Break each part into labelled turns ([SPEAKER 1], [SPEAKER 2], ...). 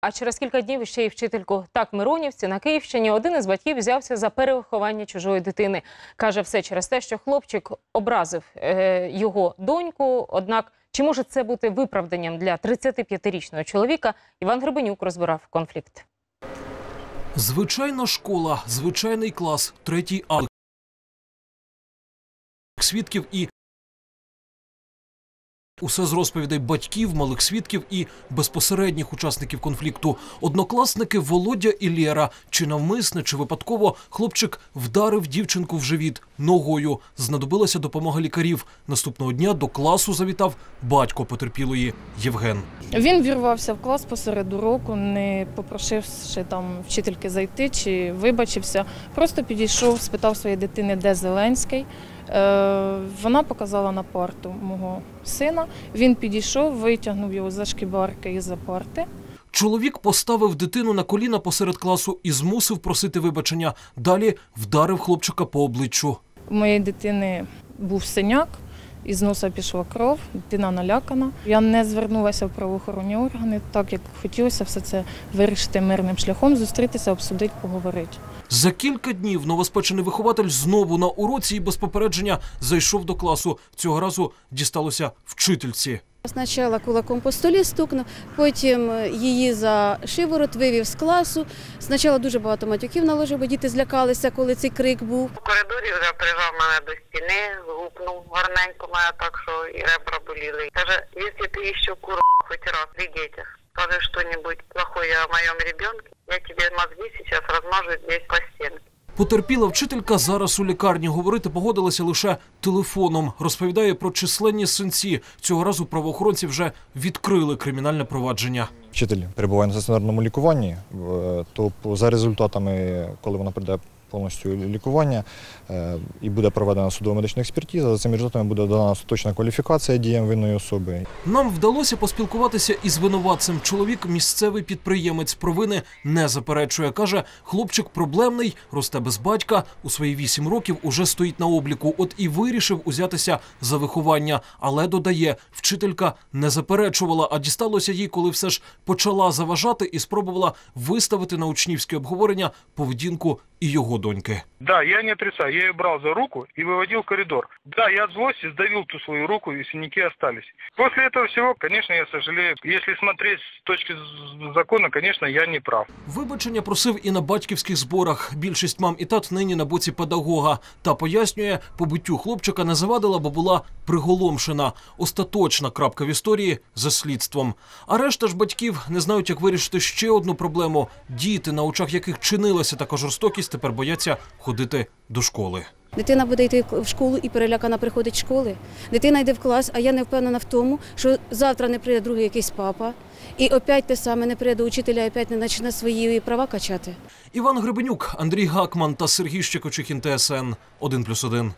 [SPEAKER 1] А через кілька днів ще й вчительку. Так, Миронівці на Київщині один із батьків взявся за перевиховання чужої дитини. Каже, все через те, що хлопчик образив е, його доньку. Однак, чи може це бути виправданням для 35-річного чоловіка? Іван Гребенюк розбирав конфлікт.
[SPEAKER 2] Звичайна школа, звичайний клас, третій А. Свідків і усе з розповідей батьків, малих свідків і безпосередніх учасників конфлікту. Однокласники Володя і Лєра. Чи навмисне, чи випадково хлопчик вдарив дівчинку в живіт ногою. Знадобилася допомога лікарів. Наступного дня до класу завітав батько потерпілої Євген.
[SPEAKER 3] Він вірвався в клас посеред уроку, не попрошивши там вчительки зайти чи вибачився. Просто підійшов, спитав своєї дитини, де Зеленський. Е, Вона показала на порту мого сина. Він підійшов, витягнув його за шкібарки і за порти.
[SPEAKER 2] Чоловік поставив дитину на коліна посеред класу і змусив просити вибачення. Далі вдарив хлопчика по обличчю.
[SPEAKER 3] У моєї дитини був синяк, із носа пішла кров, дитина налякана. Я не звернулася в правоохоронні органи, так як хотілося все це вирішити мирним шляхом, зустрітися, обсудити, поговорити.
[SPEAKER 2] За кілька днів новоспечений вихователь знову на уроці і без попередження зайшов до класу. Цього разу дісталося вчительці.
[SPEAKER 4] Спочатку кулаком по столі стукнув, потім її за шиворот вивів з класу. Спочатку дуже багато матюків наложив, бо діти злякалися, коли цей крик був.
[SPEAKER 5] В коридорі вже прижав мене до стіни, гукнув гарненько мене так, що і ребра боліли. Каже, якщо ти ще кур хоч раз при детях, скажи что-нибудь плохое о моем ребенке, я тебе мозги сейчас размажу здесь по.
[SPEAKER 2] Потерпіла вчителька зараз у лікарні. Говорити погодилася лише телефоном. Розповідає про численні синці. Цього разу правоохоронці вже відкрили кримінальне провадження.
[SPEAKER 6] вчитель перебуває на стаціонарному лікуванні, в- то за результатами, коли вона пройде повністю лікування е, і буде проведена судово медична експертиза, за цими результатами буде дана остаточна кваліфікація діям винної особи.
[SPEAKER 2] Нам вдалося поспілкуватися із винуватцем. Чоловік місцевий підприємець провини не заперечує. каже, хлопчик проблемний, росте без батька. У свої вісім років уже стоїть на обліку. От і вирішив узятися за виховання. Але додає, вчителька не заперечувала, а дісталося їй, коли все ж почала заважати і спробувала виставити на учнівське обговорення поведінку і його доньки.
[SPEAKER 7] Да, я не отрицаю, я ее брал за руку и выводил в коридор. Да, я от злости сдавил ту свою руку, и синяки остались. После этого всего, конечно, я сожалею. Если смотреть с точки з- закона, конечно, я не прав.
[SPEAKER 2] Вибачення просив і на батьківських зборах. Більшість мам і тат нині на боці педагога. Та пояснює, побиттю хлопчика не завадила, бо була приголомшена. Остаточна крапка в історії за слідством. А решта ж батьків не знають, як вирішити ще одну проблему. Діти, на очах яких чинилася така жорстокість, тепер бояться ходити до школи.
[SPEAKER 4] Дитина буде йти в школу і перелякана приходить з школи. Дитина йде в клас, а я не впевнена в тому, що завтра не прийде другий якийсь папа. І опять те саме не прийде до учителя, і опять не почне свої права качати.
[SPEAKER 2] Іван Гребенюк, Андрій Гакман та Сергій Щекочихін ТСН 1+,1.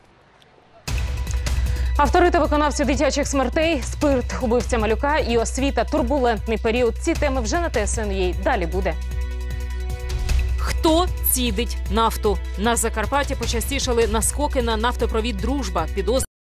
[SPEAKER 1] Автори та виконавці дитячих смертей, спирт, убивця малюка і освіта, турбулентний період. Ці теми вже на ТСН.ua. Далі буде. Хто цідить нафту? На Закарпатті почастішали наскоки на нафтопровід Дружба. Підоз